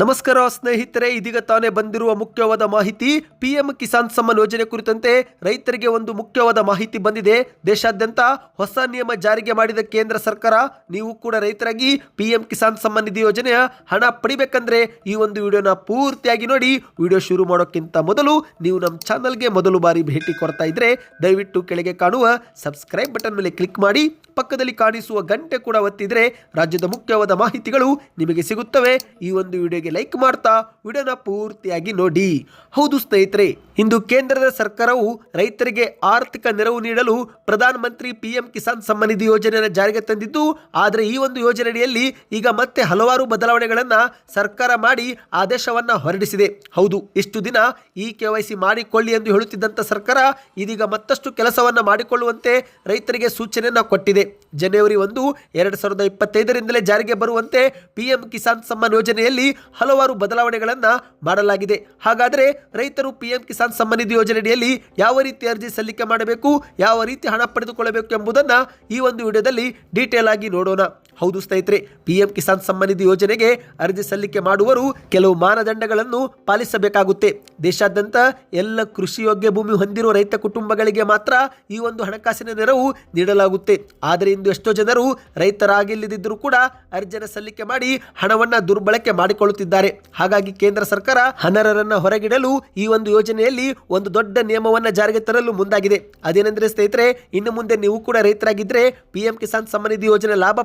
ನಮಸ್ಕಾರ ಸ್ನೇಹಿತರೆ, ಇದೀಗ ತಾನೇ ಬಂದಿರುವ ಮುಖ್ಯವಾದ ಮಾಹಿತಿ, ಪಿಎಂ ಕಿಸಾನ್ ಸಮ್ಮಾನ್ ಯೋಜನೆ ಕುರಿತಂತೆ ರೈತರಿಗೆ ಒಂದು ಮುಖ್ಯವಾದ ಮಾಹಿತಿ ಬಂದಿದೆ. ದೇಶಾದ್ಯಂತ ಹೊಸ ನಿಯಮ ಜಾರಿಗೆ ಮಾಡಿದ ಕೇಂದ್ರ ಸರ್ಕಾರ, ನೀವು ಕೂಡ ರೈತರಾಗಿ ಪಿಎಂ ಕಿಸಾನ್ ಸಮ್ಮಾನ್ ನಿಧಿ ಯೋಜನೆಯ ಹಣ ಪಡಿಬೇಕಂದ್ರೆ ಈ ಒಂದು ವಿಡಿಯೋನ ಪೂರ್ತಿಯಾಗಿ ನೋಡಿ. ವಿಡಿಯೋ ಶುರು ಮಾಡೋಕ್ಕಿಂತ ಮೊದಲು ನೀವು ನಮ್ಮ ಚಾನಲ್ಗೆ ಮೊದಲು ಬಾರಿ ಭೇಟಿ ಕೊಡ್ತಾ ಇದ್ರೆ ದಯವಿಟ್ಟು ಕೆಳಗೆ ಕಾಣುವ ಸಬ್ಸ್ಕ್ರೈಬ್ ಬಟನ್ ಮೇಲೆ ಕ್ಲಿಕ್ ಮಾಡಿ. ಪಕ್ಕದಲ್ಲಿ ಕಾಣಿಸುವ ಗಂಟೆ ಕೂಡ ಒತ್ತಿದ್ರೆ ರಾಜ್ಯದ ಮುಖ್ಯವಾದ ಮಾಹಿತಿಗಳು ನಿಮಗೆ ಸಿಗುತ್ತವೆ. ಈ ಒಂದು ವಿಡಿಯೋಗೆ ಲೈಕ್ ಮಾಡ್ತಾ ವಿಡಿಯೋನ ಪೂರ್ತಿಯಾಗಿ ನೋಡಿ. ಹೌದು ಸ್ನೇಹಿತರೆ, ಇಂದು ಕೇಂದ್ರದ ಸರ್ಕಾರವು ರೈತರಿಗೆ ಆರ್ಥಿಕ ನೆರವು ನೀಡಲು ಪ್ರಧಾನ ಮಂತ್ರಿ ಪಿಎಂ ಕಿಸಾನ್ ಸಮ್ಮಾನ್ ನಿಧಿ ಯೋಜನೆಯನ್ನು ಜಾರಿಗೆ ತಂದಿದ್ದು, ಆದರೆ ಈ ಒಂದು ಯೋಜನೆಯಡಿಯಲ್ಲಿ ಈಗ ಮತ್ತೆ ಹಲವಾರು ಬದಲಾವಣೆಗಳನ್ನು ಸರ್ಕಾರ ಮಾಡಿ ಆದೇಶವನ್ನ ಹೊರಡಿಸಿದೆ. ಹೌದು, ಇಷ್ಟು ದಿನ ಈ ಕೆ ಮಾಡಿಕೊಳ್ಳಿ ಎಂದು ಹೇಳುತ್ತಿದ್ದಂಥ ಸರ್ಕಾರ ಇದೀಗ ಮತ್ತಷ್ಟು ಕೆಲಸವನ್ನ ಮಾಡಿಕೊಳ್ಳುವಂತೆ ರೈತರಿಗೆ ಸೂಚನೆಯನ್ನು ಕೊಟ್ಟಿದೆ. ಜನವರಿ ಒಂದು, ಎರಡು ಸಾವಿರದ ಇಪ್ಪತ್ತೈದರಿಂದಲೇ ಜಾರಿಗೆ ಬರುವಂತೆ ಪಿಎಂ ಕಿಸಾನ್ ಸಮ್ಮಾನ್ ಯೋಜನೆಯಲ್ಲಿ ಹಲವಾರು ಬದಲಾವಣೆಗಳನ್ನು ಮಾಡಲಾಗಿದೆ. ಹಾಗಾದರೆ ರೈತರು ಪಿಎಂ ಕಿಸಾನ್ ಸಮ್ಮಾನ್ ನಿಧಿ ಯೋಜನೆಯಡಿಯಲ್ಲಿ ಯಾವ ರೀತಿ ಅರ್ಜಿ ಸಲ್ಲಿಕೆ ಮಾಡಬೇಕು, ಯಾವ ರೀತಿ ಹಣ ಪಡೆದುಕೊಳ್ಳಬೇಕು ಎಂಬುದನ್ನು ಈ ಒಂದು ವಿಡಿಯೋದಲ್ಲಿ ಡೀಟೇಲ್ ಆಗಿ ನೋಡೋಣ. ಹೌದು ಸ್ನೇಹಿತರೆ ಪಿಎಂ ಕಿಸಾನ್ ಸಮ್ಮಾನ್ ನಿಧಿ ಯೋಜನೆಗೆ ಅರ್ಜಿ ಸಲ್ಲಿಕೆ ಮಾಡುವರು ಕೆಲವು ಮಾನದಂಡಗಳನ್ನು ಪಾಲಿಸಬೇಕಾಗುತ್ತೆ. ದೇಶಾದ್ಯಂತ ಎಲ್ಲ ಕೃಷಿ ಯೋಗ್ಯ ಭೂಮಿ ಹೊಂದಿರುವ ರೈತ ಕುಟುಂಬಗಳಿಗೆ ಮಾತ್ರ ಈ ಒಂದು ಹಣಕಾಸಿನ ನೆರವು ನೀಡಲಾಗುತ್ತೆ. ಆದರೆ ಇಂದು ಎಷ್ಟೋ ಜನರು ರೈತರಾಗಿಲ್ಲದಿದ್ದರೂ ಕೂಡ ಅರ್ಜಿಯನ್ನು ಸಲ್ಲಿಕೆ ಮಾಡಿ ಹಣವನ್ನು ದುರ್ಬಳಕೆ ಮಾಡಿಕೊಳ್ಳುತ್ತಿದ್ದಾರೆ. ಹಾಗಾಗಿ ಕೇಂದ್ರ ಸರ್ಕಾರ ಅನರ್ಹರನ್ನು ಹೊರಗಿಡಲು ಈ ಒಂದು ಯೋಜನೆಯಲ್ಲಿ ಒಂದು ದೊಡ್ಡ ನಿಯಮವನ್ನು ಜಾರಿಗೆ ತರಲು ಮುಂದಾಗಿದೆ. ಅದೇನೆಂದರೆ ಸ್ನೇಹಿತರೆ, ಇನ್ನು ಮುಂದೆ ನೀವು ಕೂಡ ರೈತರಾಗಿದ್ದರೆ ಪಿಎಂ ಕಿಸಾನ್ ಸಮ್ಮಾನ್ ನಿಧಿ ಯೋಜನೆ ಲಾಭ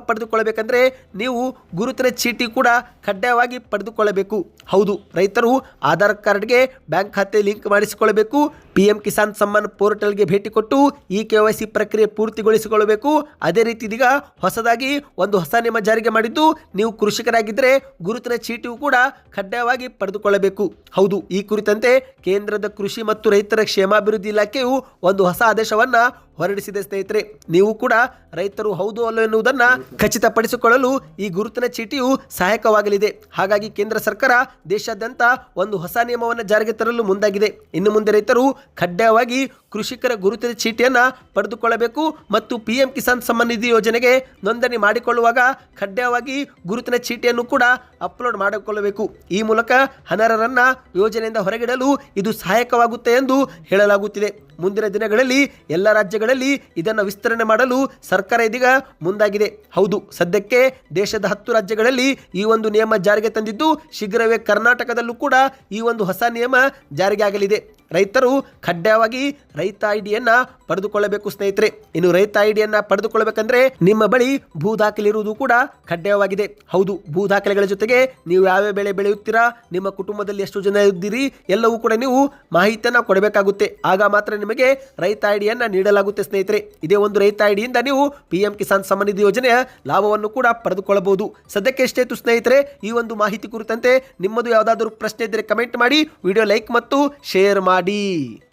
ಪಡೆದುಕೊಳ್ಳಬೇಕಂದ್ರೆ ನೀವು ಗುರುತಿನ ಚೀಟಿ ಕೂಡ ಕಡ್ಡಾಯವಾಗಿ ಪಡೆದುಕೊಳ್ಳಬೇಕು. ಹೌದು, ರೈತರು ಆಧಾರ್ ಕಾರ್ಡ್ಗೆ ಬ್ಯಾಂಕ್ ಖಾತೆ ಲಿಂಕ್ ಮಾಡಿಸಿಕೊಳ್ಳಬೇಕು. ಪಿಎಂ ಕಿಸಾನ್ ಸಮ್ಮಾನ್ ಪೋರ್ಟಲ್ಗೆ ಭೇಟಿ ಕೊಟ್ಟು ಈ ಕೆ ವೈ ಸಿ ಪ್ರಕ್ರಿಯೆ ಪೂರ್ತಿಗೊಳಿಸಿಕೊಳ್ಳಬೇಕು. ಅದೇ ರೀತಿ ಇದೀಗ ಹೊಸದಾಗಿ ಒಂದು ಹೊಸ ನಿಯಮ ಜಾರಿಗೆ ಮಾಡಿದ್ದು, ನೀವು ಕೃಷಿಕರಾಗಿದ್ದರೆ ಗುರುತಿನ ಚೀಟಿಯು ಕೂಡ ಕಡ್ಡಾಯವಾಗಿ ಪಡೆದುಕೊಳ್ಳಬೇಕು. ಹೌದು, ಈ ಕುರಿತಂತೆ ಕೇಂದ್ರದ ಕೃಷಿ ಮತ್ತು ರೈತರ ಕ್ಷೇಮಾಭಿವೃದ್ಧಿ ಇಲಾಖೆಯು ಒಂದು ಹೊಸ ಆದೇಶವನ್ನ ಹೊರಡಿಸಿದೆ ಸ್ನೇಹಿತರೆ, ನೀವು ಕೂಡ ರೈತರು ಹೌದು ಅಲ್ಲೋ ಎನ್ನುವುದನ್ನು ಖಚಿತಪಡಿಸಿಕೊಳ್ಳಲು ಈ ಗುರುತಿನ ಚೀಟಿಯು ಸಹಾಯಕವಾಗಲಿದೆ. ಹಾಗಾಗಿ ಕೇಂದ್ರ ಸರ್ಕಾರ ದೇಶಾದ್ಯಂತ ಒಂದು ಹೊಸ ನಿಯಮವನ್ನು ಜಾರಿಗೆ ತರಲು ಮುಂದಾಗಿದೆ. ಇನ್ನು ಮುಂದೆ ರೈತರು ಕಡ್ಡಾಯವಾಗಿ ಕೃಷಿಕರ ಗುರುತಿನ ಚೀಟಿಯನ್ನು ಪಡೆದುಕೊಳ್ಳಬೇಕು ಮತ್ತು ಪಿಎಂ ಕಿಸಾನ್ ಸಮ್ಮಾನ್ ನಿಧಿ ಯೋಜನೆಗೆ ನೋಂದಣಿ ಮಾಡಿಕೊಳ್ಳುವಾಗ ಕಡ್ಡಾಯವಾಗಿ ಗುರುತಿನ ಚೀಟಿಯನ್ನು ಕೂಡ ಅಪ್ಲೋಡ್ ಮಾಡಿಕೊಳ್ಳಬೇಕು. ಈ ಮೂಲಕ ಅನರ್ಹರನ್ನು ಯೋಜನೆಯಿಂದ ಹೊರಗಿಡಲು ಇದು ಸಹಾಯಕವಾಗುತ್ತೆ ಎಂದು ಹೇಳಲಾಗುತ್ತಿದೆ. ಮುಂದಿನ ದಿನಗಳಲ್ಲಿ ಎಲ್ಲ ರಾಜ್ಯಗಳಲ್ಲಿ ಇದನ್ನು ವಿಸ್ತರಣೆ ಮಾಡಲು ಸರ್ಕಾರ ಇದೀಗ ಮುಂದಾಗಿದೆ. ಹೌದು, ಸದ್ಯಕ್ಕೆ ದೇಶದ ಹತ್ತು ರಾಜ್ಯಗಳಲ್ಲಿ ಈ ಒಂದು ನಿಯಮ ಜಾರಿಗೆ ತಂದಿದ್ದು, ಶೀಘ್ರವೇ ಕರ್ನಾಟಕದಲ್ಲೂ ಕೂಡ ಈ ಒಂದು ಹೊಸ ನಿಯಮ ಜಾರಿಗೆ ಆಗಲಿದೆ. ರೈತರು ಕಡ್ಡಾಯವಾಗಿ ರೈತ ಐಡಿಯನ್ನ ಪಡೆದುಕೊಳ್ಳಬೇಕು, ಸ್ನೇಹಿತರೆ. ಇನ್ನು ರೈತ ಐಡಿಯನ್ನ ಪಡೆದುಕೊಳ್ಳಬೇಕಂದ್ರೆ ನಿಮ್ಮ ಬಳಿ ಭೂ ದಾಖಲೆ ಇರುವುದು ಕೂಡ ಕಡ್ಡಾಯವಾಗಿದೆ ಹೌದು, ಭೂ ದಾಖಲೆಗಳ ಜೊತೆಗೆ ನೀವು ಯಾವ್ಯಾವ ಬೆಳೆ ಬೆಳೆಯುತ್ತೀರಾ, ನಿಮ್ಮ ಕುಟುಂಬದಲ್ಲಿ ಎಷ್ಟು ಜನ ಇದ್ದೀರಿ, ಎಲ್ಲವೂ ಕೂಡ ನೀವು ಮಾಹಿತಿಯನ್ನ ಕೊಡಬೇಕಾಗುತ್ತೆ. ಆಗ ಮಾತ್ರ ನಿಮಗೆ ರೈತ ಐಡಿಯನ್ನ ನೀಡಲಾಗುತ್ತೆ, ಸ್ನೇಹಿತರೆ. ಇದೇ ಒಂದು ರೈತ ಐಡಿಯಿಂದ ನೀವು ಪಿ ಎಂ ಕಿಸಾನ್ ನಿಧಿ ಯೋಜನೆಯ ಲಾಭವನ್ನು ಕೂಡ ಪಡೆದುಕೊಳ್ಳಬಹುದು. ಸದ್ಯಕ್ಕೆ ಎಷ್ಟೇತು ಸ್ನೇಹಿತರೆ. ಈ ಒಂದು ಮಾಹಿತಿ ಕುರಿತಂತೆ ನಿಮ್ಮದು ಯಾವುದಾದರೂ ಪ್ರಶ್ನೆ ಇದ್ದರೆ ಕಮೆಂಟ್ ಮಾಡಿ, ವಿಡಿಯೋ ಲೈಕ್ ಮತ್ತು ಶೇರ್ ಮಾಡಿ. body.